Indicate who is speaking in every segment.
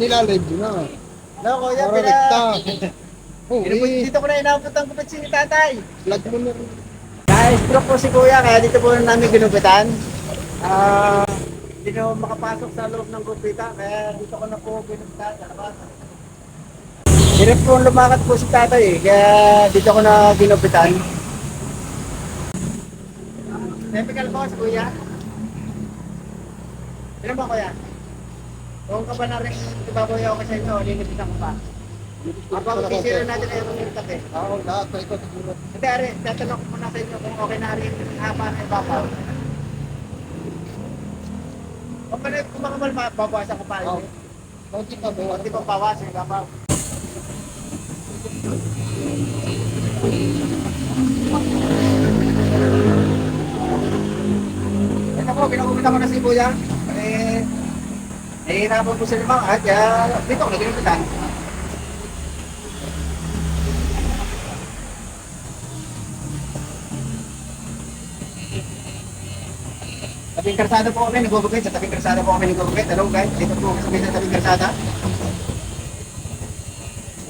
Speaker 1: nilalive nyo na.
Speaker 2: No, kuya,
Speaker 1: Para
Speaker 2: pina...
Speaker 1: rekta. Eh.
Speaker 2: Dito ko na inabot ang gupit si tatay.
Speaker 1: Vlog mo na.
Speaker 2: Na-stroke po si kuya, kaya dito po namin ginupitan. Ah, hindi na makapasok sa loob ng gupita, kaya dito ko na po ginupitan sa labas. Hirap po lumakad po si tatay eh, kaya dito ko na ginupitan. Typical po si kuya. Ilan ba kuya? Kung ka ba na rin ibaboy ako sa inyo, linipitan ko pa. Habang sisira natin ay yung kape.
Speaker 1: Oo, lahat na ito siguro.
Speaker 2: Hindi, Ari, tatanong ko muna sa inyo kung okay na rin ang haba ng ibabaw. O pala, kung mga mal, babawasan ko pa rin.
Speaker 1: Oo. Konti pa ba?
Speaker 2: Hindi pa bawas yung ibabaw. Ito po, pinagumita ko na si Kuya. Eh, nahihirapan po sila mga at kaya dito ko naginupitan. Tabing karsada po kami, nagugupit. Sa tabing karsada po kami nagugupit. Hello guys, dito po kami sa tabing karsada.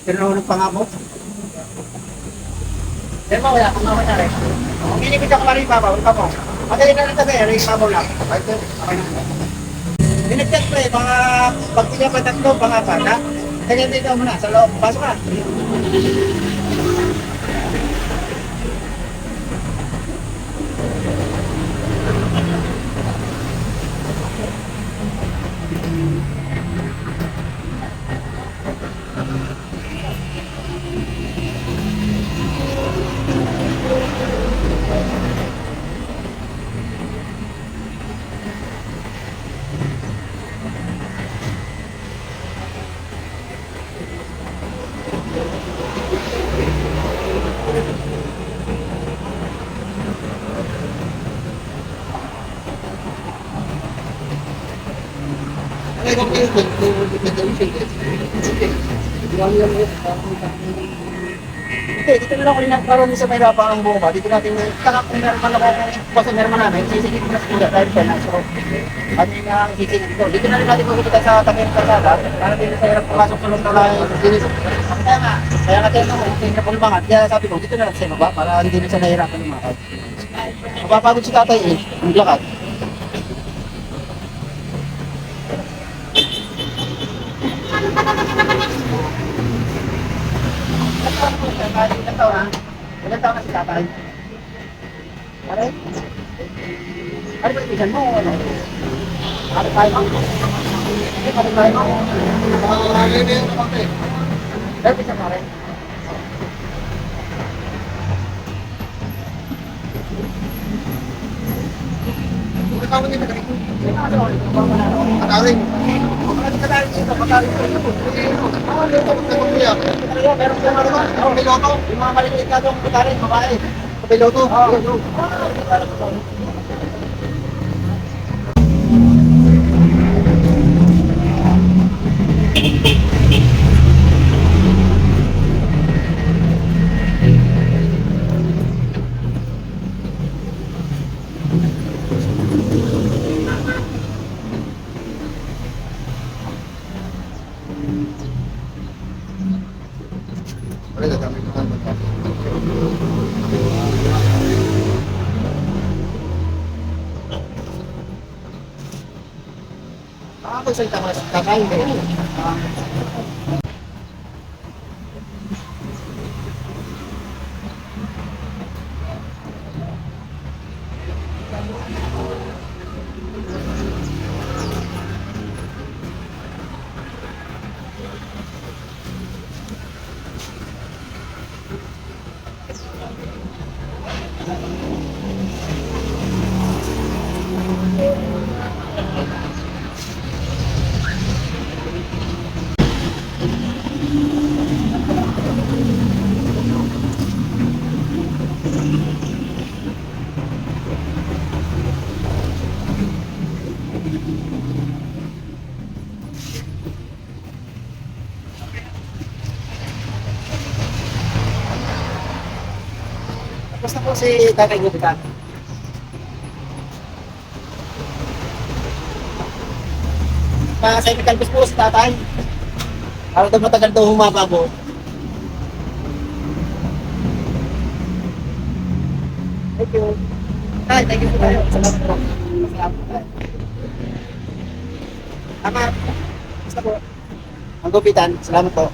Speaker 2: Tinulog pa nga po. Yan mo, wala kang mawala rin. Kung inibig ako maring babaw, ito po. Madali na lang tabi, rin babaw lang. Ito, okay na. Binagdat ko eh, mga pagpila pa tatlo, mga bata. Kaya dito muna, sa loob. Pasok ka.
Speaker 1: Ano yung.
Speaker 2: Hindi, dito na lang ako nagkaroon sa may lapang ang bunga. Dito natin, taka kung meron man ako, sa meron man namin, sisigit ko na siguro dahil siya na. So, ano yung uh, sisigit ko. Dito na rin natin pupunta sa takip kasada, para din sa hirap pumasok sa loob na lang dinis. Kaya nga, kaya nga tayo naman, hindi na pulumangat. Kaya sabi ko, dito na lang sa baba, para hindi na siya nahihirapan lumakad. Mapapagod si tatay eh, ang lakad. Ilan taon na? Ilan taon na si tatay? Pare? Ano ba ibigan mo? Ano? Ano tayo mo? Ano tayo mo? Manalo?
Speaker 1: Mataling.
Speaker 2: Kung ano dito, pagkaling ko ito.
Speaker 1: Ah, ano ito? Ito kuya.
Speaker 2: Talaga, meron siya mga doon.
Speaker 1: Ang piloto.
Speaker 2: Yung mga maliliit na doon, pagkaling, babae.
Speaker 1: Ang piloto.
Speaker 2: Oo.
Speaker 1: Wala, dami ko naman.
Speaker 2: Nakakapagsalita Basta po si Tatay Gupitan. Pa sa Kalbus po si Tatay. Para daw matagal daw humaba po. Thank you. Tay, thank you po tayo. Salamat po. Salamat po tayo. Tama. Basta po. Ang gupitan. Salamat po.